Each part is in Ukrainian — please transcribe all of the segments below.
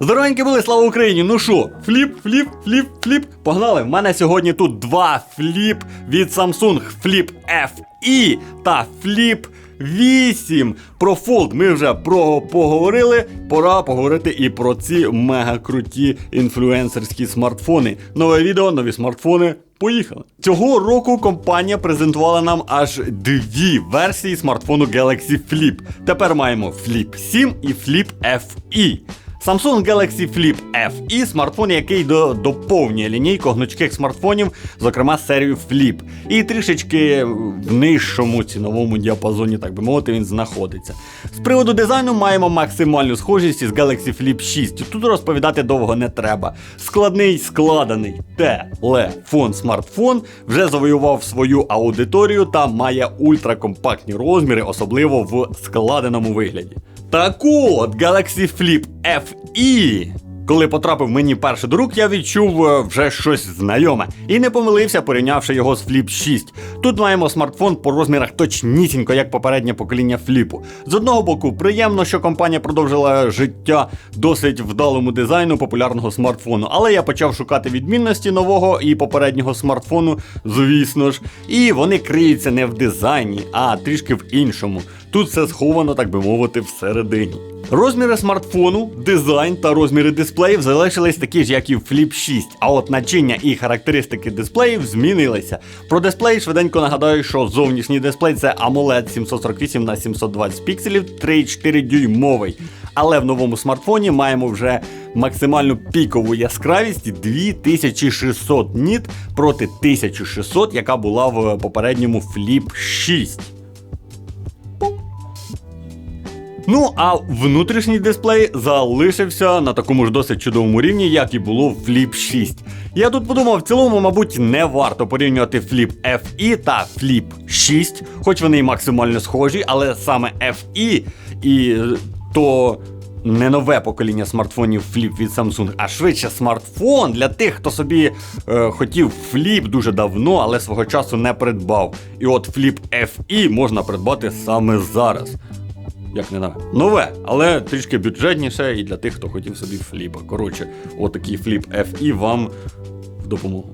Здоровенькі були, слава Україні! Ну що, фліп, фліп, фліп, фліп. Погнали! В мене сьогодні тут два фліп від Samsung Flip FE та Flip 8. Про Fold ми вже про поговорили. Пора поговорити і про ці мега круті інфлюенсерські смартфони. Нове відео, нові смартфони. Поїхали. Цього року компанія презентувала нам аж дві версії смартфону Galaxy Flip. Тепер маємо Flip 7 і Flip FE. Samsung Galaxy Flip FE – смартфон, який до, доповнює лінійку гнучких смартфонів, зокрема серію Flip. І трішечки в нижчому ціновому діапазоні, так би мовити, він знаходиться. З приводу дизайну маємо максимальну схожість із Galaxy Flip 6. Тут розповідати довго не треба. Складний складений телефон смартфон вже завоював свою аудиторію та має ультракомпактні розміри, особливо в складеному вигляді. Так от, Galaxy Flip FE. Коли потрапив мені перший до рук, я відчув е, вже щось знайоме і не помилився, порівнявши його з Flip 6. Тут маємо смартфон по розмірах точнісінько, як попереднє покоління фліпу. З одного боку, приємно, що компанія продовжила життя досить вдалому дизайну популярного смартфону, але я почав шукати відмінності нового і попереднього смартфону, звісно ж, і вони криються не в дизайні, а трішки в іншому. Тут все сховано, так би мовити, всередині. Розміри смартфону, дизайн та розміри дисплеїв залишились такі ж, як і в Flip 6, а от начиння і характеристики дисплеїв змінилися. Про дисплей швиденько нагадаю, що зовнішній дисплей це AMOLED 748 на 720 пікселів 3,4 дюймовий. Але в новому смартфоні маємо вже максимальну пікову яскравість 2600 ніт проти 1600, яка була в попередньому Flip 6. Ну а внутрішній дисплей залишився на такому ж досить чудовому рівні, як і було в Flip 6. Я тут подумав, в цілому, мабуть, не варто порівнювати Flip FE та Flip 6, хоч вони і максимально схожі, але саме FE і е, то. Не нове покоління смартфонів Flip від Samsung, а швидше смартфон для тих, хто собі е, хотів Flip дуже давно, але свого часу не придбав. І от Flip FE можна придбати саме зараз. Як не на Нове, але трішки бюджетніше і для тих, хто хотів собі фліпа. Коротше, отакий фліп FE вам в допомогу.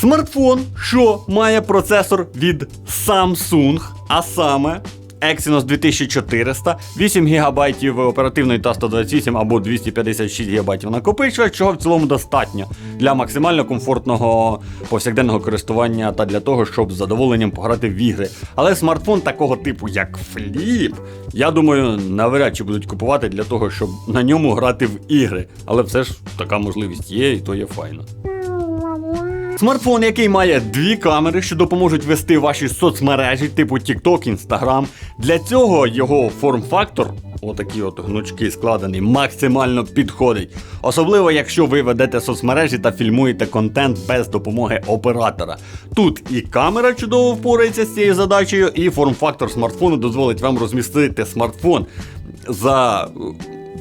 Смартфон, що має процесор від Samsung, а саме Exynos 2400, 8 ГБ оперативної та 128 або 256 ГБ накопичувач, чого в цілому достатньо для максимально комфортного повсякденного користування та для того, щоб з задоволенням пограти в ігри. Але смартфон такого типу, як Flip, я думаю, навряд чи будуть купувати для того, щоб на ньому грати в ігри. Але все ж така можливість є, і то є файно. Смартфон, який має дві камери, що допоможуть вести ваші соцмережі, типу TikTok, Instagram. Для цього його форм-фактор, отакий от гнучки складений, максимально підходить. Особливо, якщо ви ведете соцмережі та фільмуєте контент без допомоги оператора. Тут і камера чудово впорається з цією задачею, і форм-фактор смартфону дозволить вам розмістити смартфон за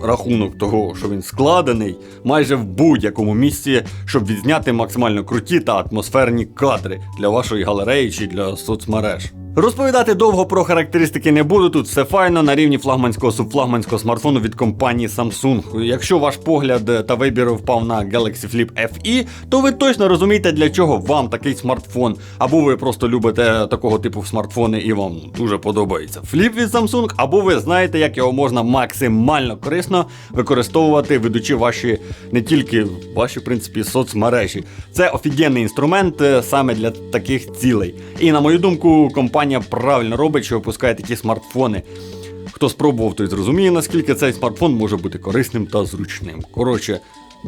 рахунок того, що він складений майже в будь-якому місці, щоб відзняти максимально круті та атмосферні кадри для вашої галереї чи для соцмереж. Розповідати довго про характеристики не буду. Тут все файно на рівні флагманського субфлагманського смартфону від компанії Samsung. Якщо ваш погляд та вибір впав на Galaxy Flip FE, то ви точно розумієте, для чого вам такий смартфон. Або ви просто любите такого типу смартфони і вам дуже подобається Flip від Samsung, або ви знаєте, як його можна максимально корисно використовувати, ведучи ваші не тільки ваші в принципі соцмережі. Це офігенний інструмент е, саме для таких цілей. І на мою думку, компанія правильно робить, що випускає такі смартфони. Хто спробував, той зрозуміє, наскільки цей смартфон може бути корисним та зручним. Коротше,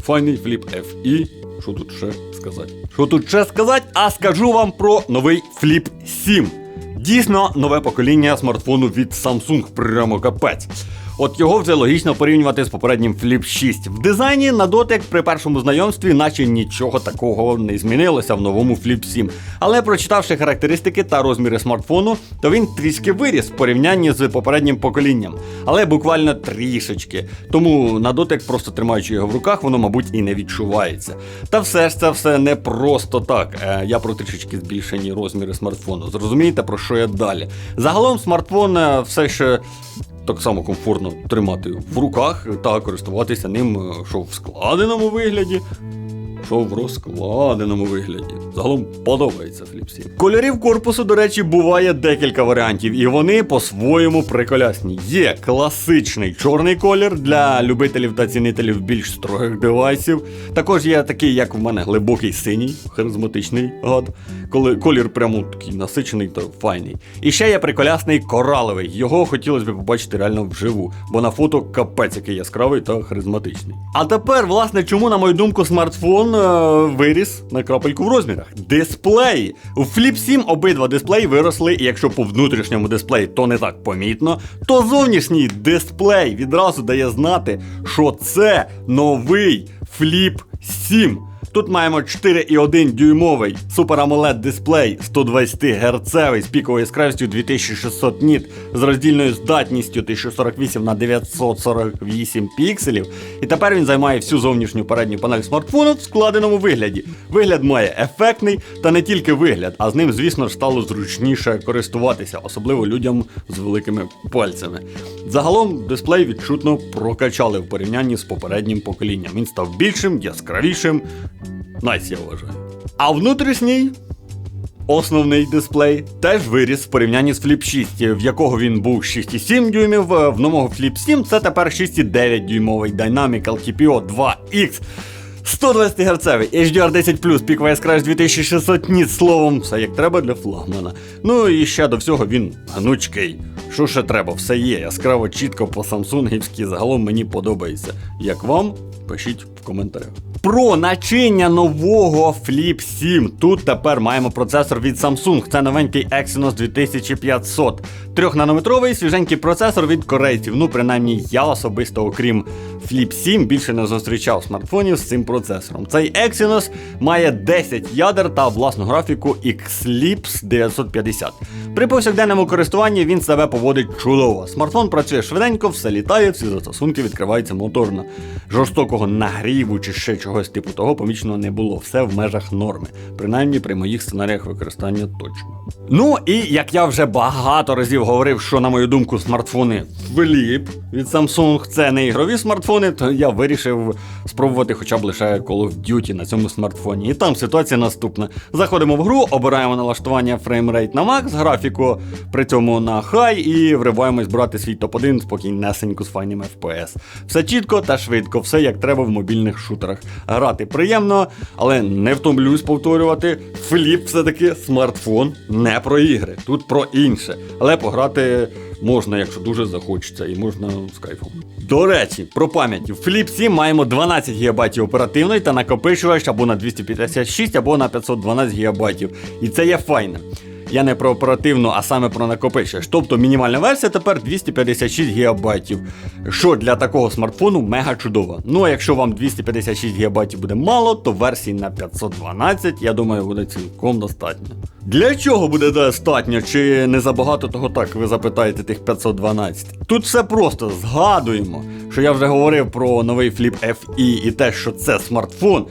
файний Flip FE. Що тут ще сказати? Що тут ще сказати? А скажу вам про новий Flip 7. Дійсно, нове покоління смартфону від Samsung, прямо капець. От його вже логічно порівнювати з попереднім Flip 6. В дизайні на дотик при першому знайомстві, наче нічого такого не змінилося в новому Flip 7. Але прочитавши характеристики та розміри смартфону, то він трішки виріс в порівнянні з попереднім поколінням. Але буквально трішечки. Тому на дотик, просто тримаючи його в руках, воно, мабуть, і не відчувається. Та все ж це все не просто так. Е, я про трішечки збільшені розміри смартфону. Зрозумієте, про що я далі? Загалом смартфон е, все ще так само комфортно тримати в руках та користуватися ним е, що в складеному вигляді, що в розкладеному вигляді. Загалом подобається 7. Кольорів корпусу, до речі, буває декілька варіантів, і вони по-своєму приколясні. Є класичний чорний колір для любителів та цінителів більш строгих девайсів. Також є такий, як в мене, глибокий синій, харизматичний гад, коли колір прямо такий насичений та файний. І ще є приколясний кораловий. Його хотілося б побачити реально вживу, бо на фото капець який яскравий та харизматичний. А тепер, власне, чому, на мою думку, смартфон виріс на крапельку в розмірах? Дисплей. У Flip 7 обидва дисплеї виросли, і якщо по внутрішньому дисплеї то не так помітно, то зовнішній дисплей відразу дає знати, що це новий Flip 7. Тут маємо 4,1 дюймовий Super AMOLED дисплей 120 Гц з піковою яскравістю 2600 ніт з роздільною здатністю 1048 на 948 пікселів. І тепер він займає всю зовнішню передню панель смартфону в складеному вигляді. Вигляд має ефектний, та не тільки вигляд, а з ним, звісно ж, стало зручніше користуватися, особливо людям з великими пальцями. Загалом дисплей відчутно прокачали в порівнянні з попереднім поколінням. Він став більшим, яскравішим. Найс, я вважаю. А внутрішній Основний дисплей теж виріс в порівнянні з Flip 6, в якого він був 6,7 дюймів, в нового Flip 7 це тепер 6,9 дюймовий Dynamic LTPO 2X. 120 Гц, HDR 10 пікова яскравість 2600 ніт, словом, все як треба для флагмана. Ну і ще до всього він гнучкий. Що ще треба? Все є, яскраво, чітко по самсунгівськи, загалом мені подобається. Як вам? Пишіть коментарях. Про начиння нового Flip 7. Тут тепер маємо процесор від Samsung. Це новенький Exynos 2500. Трьохнанометровий свіженький процесор від корейців. Ну, принаймні, я особисто, окрім Flip 7, більше не зустрічав смартфонів з цим процесором. Цей Exynos має 10 ядер та власну графіку Xlips 950. При повсякденному користуванні він себе поводить чудово. Смартфон працює швиденько, все літає, всі застосунки відкриваються моторно. Жорстокого нагріву чи ще чогось типу того помічено не було. Все в межах норми. Принаймні при моїх сценаріях використання точно. Ну і як я вже багато разів говорив, що, на мою думку, смартфони Flip від Samsung це не ігрові смартфони, то я вирішив спробувати хоча б лише Call of Duty на цьому смартфоні. І там ситуація наступна. Заходимо в гру, обираємо налаштування фреймрейт на Max, графіку при цьому на High і вриваємось брати свій топ-1 спокійнесенько з файним FPS. Все чітко та швидко, все як треба в мобільних шутерах. Грати приємно, але не втомлюсь повторювати. Фліп все-таки смартфон не про ігри, тут про інше. Але пограти можна, якщо дуже захочеться, і можна з кайфом. До речі, про пам'ять. В Flip 7 маємо 12 ГБ оперативної та накопичувач або на 256, або на 512 ГБ. І це є файне. Я не про оперативну, а саме про накопичувач. Тобто мінімальна версія тепер 256 ГБ. Що для такого смартфону мега чудово. Ну а якщо вам 256 ГБ буде мало, то версії на 512, я думаю, буде цілком достатньо. Для чого буде достатньо? Чи не забагато того так, ви запитаєте тих 512? Тут все просто згадуємо, що я вже говорив про новий Flip FE і те, що це смартфон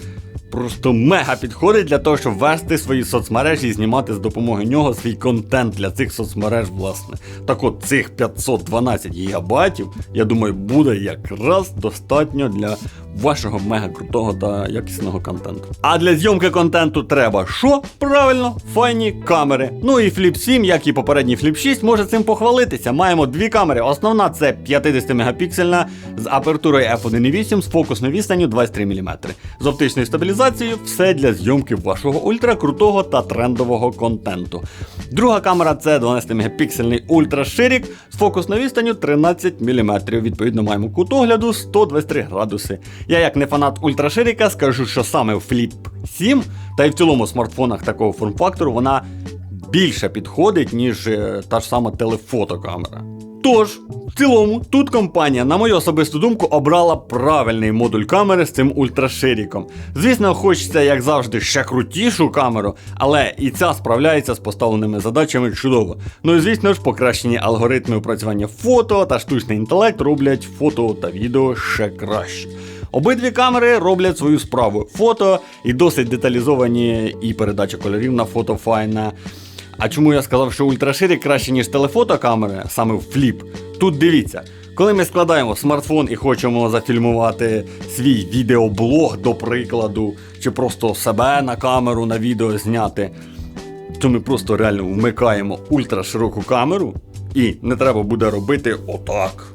просто мега підходить для того, щоб вести свої соцмережі і знімати з допомогою нього свій контент для цих соцмереж, власне. Так от цих 512 гігабайтів, я думаю, буде якраз достатньо для вашого мега крутого та якісного контенту. А для зйомки контенту треба що? Правильно, файні камери. Ну і Flip 7, як і попередній Flip 6, може цим похвалитися. Маємо дві камери. Основна це 50 мегапіксельна з апертурою f1.8 з фокусною відстанню 23 мм. З оптичною стабілізацією все для зйомки вашого ультракрутого та трендового контенту. Друга камера це 12 мегапіксельний ультраширік з фокусною відстанню 13 мм. Відповідно, маємо кут огляду 123 градуси. Я, як не фанат ультраширіка, скажу, що саме в Flip 7 та й в цілому смартфонах такого форм-фактору вона більше підходить, ніж е, та ж сама телефотокамера. Тож, в цілому, тут компанія, на мою особисту думку, обрала правильний модуль камери з цим ультраширіком. Звісно, хочеться, як завжди, ще крутішу камеру, але і ця справляється з поставленими задачами чудово. Ну і звісно ж, покращені алгоритми опрацювання фото та штучний інтелект роблять фото та відео ще краще. Обидві камери роблять свою справу. Фото і досить деталізовані, і передача кольорів на фото файна. А чому я сказав, що ультраширик краще, ніж телефотокамери, саме в фліп? Тут дивіться. Коли ми складаємо смартфон і хочемо зафільмувати свій відеоблог, до прикладу, чи просто себе на камеру на відео зняти, то ми просто реально вмикаємо ультрашироку камеру, і не треба буде робити отак.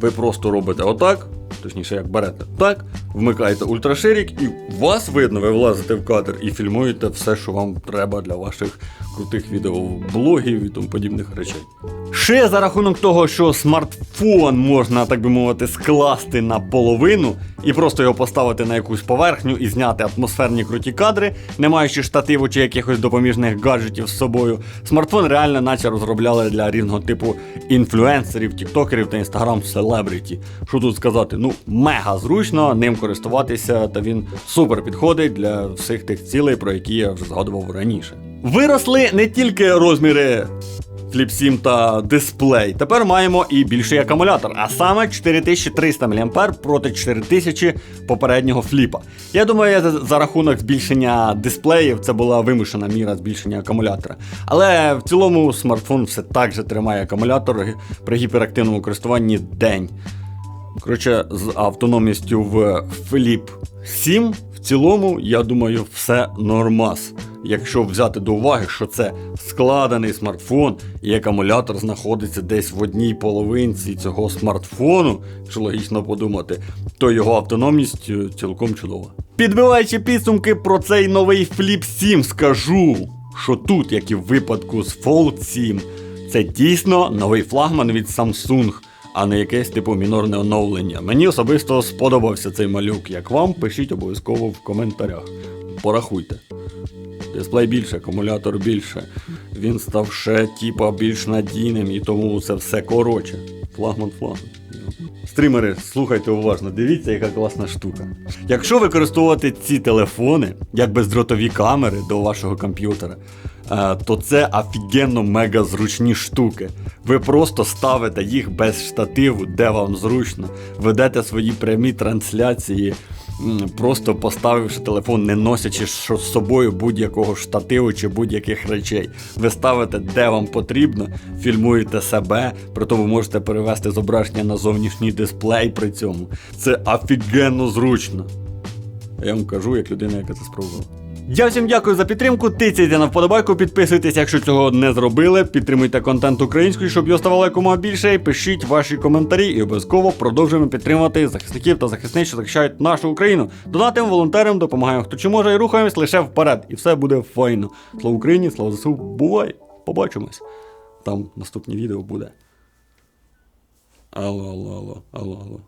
Ви просто робите отак, точніше, як берете так, вмикаєте ультраширік, і вас видно, ви влазите в кадр і фільмуєте все, що вам треба для ваших крутих відеоблогів і тому подібних речей. Ще за рахунок того, що смартфон можна, так би мовити, скласти на половину і просто його поставити на якусь поверхню і зняти атмосферні круті кадри, не маючи штативу чи якихось допоміжних гаджетів з собою. Смартфон реально наче розробляли для різного типу інфлюенсерів, тіктокерів та інстаграм селебріті. Що тут сказати? Ну, мега зручно ним користуватися, та він супер підходить для всіх тих цілей, про які я вже згадував раніше. Виросли не тільки розміри 7 та дисплей. Тепер маємо і більший акумулятор, а саме 4300 мА проти 4000 попереднього фліпа. Я думаю, за рахунок збільшення дисплеїв це була вимушена міра збільшення акумулятора. Але в цілому смартфон все так же тримає акумулятор при гіперактивному користуванні день. Коротше, з автономністю в Flip 7 в цілому, я думаю, все нормас. Якщо взяти до уваги, що це складений смартфон і акумулятор знаходиться десь в одній половинці цього смартфону, якщо логічно подумати, то його автономність е, цілком чудова. Підбиваючи підсумки про цей новий Flip 7, скажу, що тут, як і в випадку з Fold 7, це дійсно новий флагман від Samsung а не якесь типу мінорне оновлення. Мені особисто сподобався цей малюк. Як вам, пишіть обов'язково в коментарях. Порахуйте. Дисплей більше, акумулятор більше. Він став ще типа більш надійним і тому це все коротше. Флагман флагман. Стрімери, слухайте уважно, дивіться, яка класна штука. Якщо використовувати ці телефони як бездротові камери до вашого комп'ютера, е, то це офігенно мега зручні штуки. Ви просто ставите їх без штативу, де вам зручно, ведете свої прямі трансляції, просто поставивши телефон, не носячи з собою будь-якого штативу чи будь-яких речей. Ви ставите де вам потрібно, фільмуєте себе, при тому можете перевести зображення на зовнішній дисплей при цьому. Це офігенно зручно. Я вам кажу, як людина, яка це спробувала. Я всім дякую за підтримку. Тицяйте на вподобайку, підписуйтесь, якщо цього не зробили. Підтримуйте контент українською, щоб його ставало якомога більше. Пишіть ваші коментарі і обов'язково продовжуємо підтримувати захисників та захисниць, що захищають нашу Україну. Донатим, волонтерам, допомагаємо хто чи може, і рухаємось лише вперед. І все буде файно. Слава Україні, слава ЗСУ, бувай! Побачимось. Там наступне відео буде. Алло, алло, алло, алло, алло.